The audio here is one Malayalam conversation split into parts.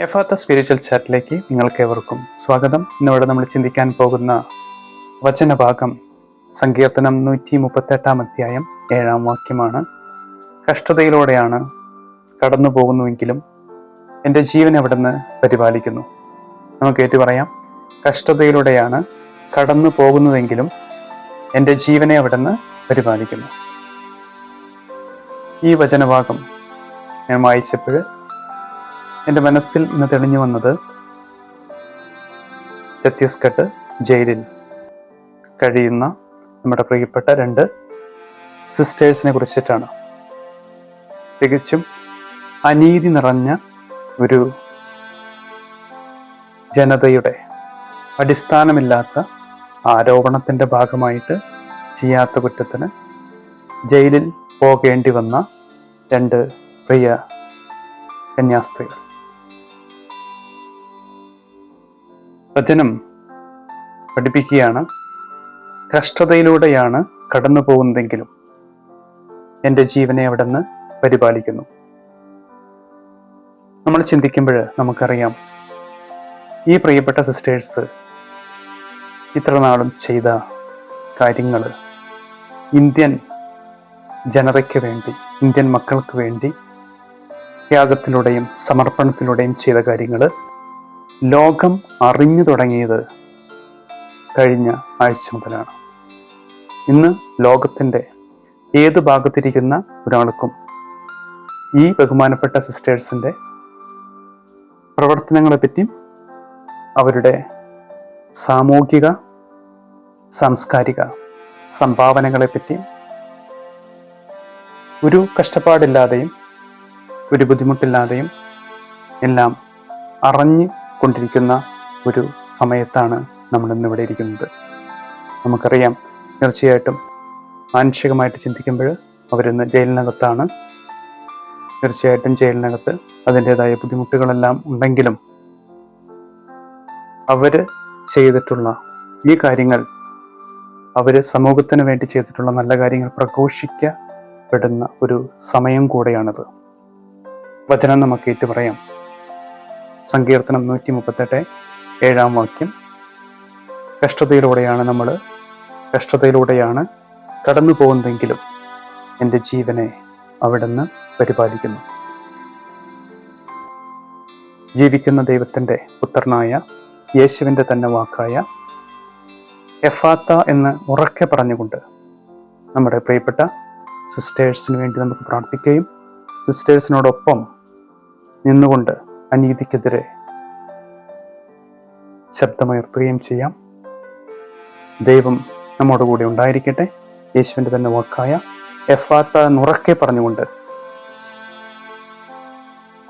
എഫാത്ത സ്പിരിച്വൽ ചാറ്റിലേക്ക് നിങ്ങൾക്ക് ഏവർക്കും സ്വാഗതം. ഇന്നിവിടെ നമ്മൾ ചിന്തിക്കാൻ പോകുന്ന വചനഭാഗം സങ്കീർത്തനം നൂറ്റി മുപ്പത്തെട്ടാം അധ്യായം ഏഴാം വാക്യമാണ്. കഷ്ടതയിലൂടെയാണ് കടന്നു പോകുന്നുവെങ്കിലും എന്റെ ജീവൻ അവിടുന്ന് പരിപാലിക്കുന്നു? നമുക്ക് ഏറ്റു പറയാം. കഷ്ടതയിലൂടെയാണ് കടന്നു പോകുന്നതെങ്കിലും എന്റെ ജീവനെ അവിടുന്ന് പരിപാലിക്കുന്നു? ഈ വചനഭാഗം ഞാൻ വായിച്ചപ്പോൾ എന്റെ മനസ്സിൽ ഇന്ന് തെളിഞ്ഞു വന്നത് ഛത്തീസ്ഗഡ് ജയിലിൽ കഴിയുന്ന നമ്മുടെ പ്രിയപ്പെട്ട രണ്ട് സിസ്റ്റേഴ്സിനെ കുറിച്ചിട്ടാണ്. തികച്ചും അനീതി നിറഞ്ഞ ഒരു ജനതയുടെ അടിസ്ഥാനമില്ലാത്ത ആരോപണത്തിന്റെ ഭാഗമായിട്ട് ചെയ്യാത്ത കുറ്റത്തിന് ജയിലിൽ പോകേണ്ടി വന്ന രണ്ട് പ്രിയ കന്യാസ്ത്രീകൾ. വചനം പഠിപ്പിക്കുകയാണ്. കഷ്ടതയിലൂടെയാണ് കടന്നു പോകുന്നതെങ്കിലും എന്റെ ജീവനെ അവിടുന്ന് പരിപാലിക്കുന്നു. നമ്മൾ ചിന്തിക്കുമ്പോൾ നമുക്കറിയാം ഈ പ്രിയപ്പെട്ട സിസ്റ്റേഴ്സ് ഇത്ര നാളും ചെയ്ത കാര്യങ്ങൾ ഇന്ത്യൻ ജനതയ്ക്ക് വേണ്ടി ഇന്ത്യൻ മക്കൾക്ക് വേണ്ടി ത്യാഗത്തിലൂടെയും സമർപ്പണത്തിലൂടെയും ചെയ്ത കാര്യങ്ങൾ ലോകം അറിഞ്ഞു തുടങ്ങിയത് കഴിഞ്ഞ ആഴ്ച മുതലാണ്. ഇന്ന് ലോകത്തിന്റെ ഏത് ഭാഗത്തിരിക്കുന്ന ഒരാൾക്കും ഈ ബഹുമാനപ്പെട്ട സിസ്റ്റേഴ്സിന്റെ പ്രവർത്തനങ്ങളെപ്പറ്റിയും അവരുടെ സാമൂഹിക സാംസ്കാരിക സംഭാവനകളെപ്പറ്റിയും ഒരു കഷ്ടപ്പാടില്ലാതെയും ഒരു ബുദ്ധിമുട്ടില്ലാതെയും എല്ലാം അറിഞ്ഞു കൊണ്ടിരിക്കുന്ന ഒരു സമയത്താണ് നമ്മൾ ഇന്നിവിടെ ഇരിക്കുന്നത്. നമുക്കറിയാം തീർച്ചയായിട്ടും മാനുഷികമായിട്ട് ചിന്തിക്കുമ്പോൾ അവരിന്ന് ജയിലിനകത്താണ്. തീർച്ചയായിട്ടും ജയിലിനകത്ത് അതിന്റെതായ ബുദ്ധിമുട്ടുകളെല്ലാം ഉണ്ടെങ്കിലും അവർ ചെയ്തിട്ടുള്ള ഈ കാര്യങ്ങൾ അവർ സമൂഹത്തിന് വേണ്ടി ചെയ്തിട്ടുള്ള നല്ല കാര്യങ്ങൾ പ്രഘോഷിക്കപ്പെടുന്ന ഒരു സമയം കൂടെയാണിത്. വചനം നമുക്ക് ഏറ്റു പറയാം സങ്കീർത്തനം നൂറ്റി മുപ്പത്തെട്ട് ഏഴാം വാക്യം. കഷ്ടതയിലൂടെയാണ് നമ്മൾ കഷ്ടതയിലൂടെയാണ് കടന്നു പോകുന്നതെങ്കിലും എന്റെ ജീവനെ അവിടുന്ന് പരിപാലിക്കുന്നു. ജീവിക്കുന്ന ദൈവത്തിന്റെ പുത്രനായ യേശുവിന്റെ തന്നെ വാക്കായ എഫാത്ത എന്ന് ഉറക്കെ പറഞ്ഞുകൊണ്ട് നമ്മുടെ പ്രിയപ്പെട്ട സിസ്റ്റേഴ്സിന് വേണ്ടി നമുക്ക് പ്രാർത്ഥിക്കുകയും സിസ്റ്റേഴ്സിനോടൊപ്പം നിന്നുകൊണ്ട് അനീതിക്കെതിരെ ശബ്ദമുയർത്തുകയും ചെയ്യാം. ദൈവം നമ്മോട് കൂടെ ഉണ്ടായിരിക്കട്ടെ. യേശുവിന്റെ തന്നെ വാക്കായ എഫാത്ത എന്നുറക്കെ പറഞ്ഞുകൊണ്ട്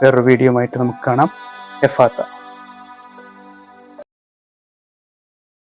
വേറൊരു വീഡിയോ ആയിട്ട് നമുക്ക് കാണാം. എഫാത്ത.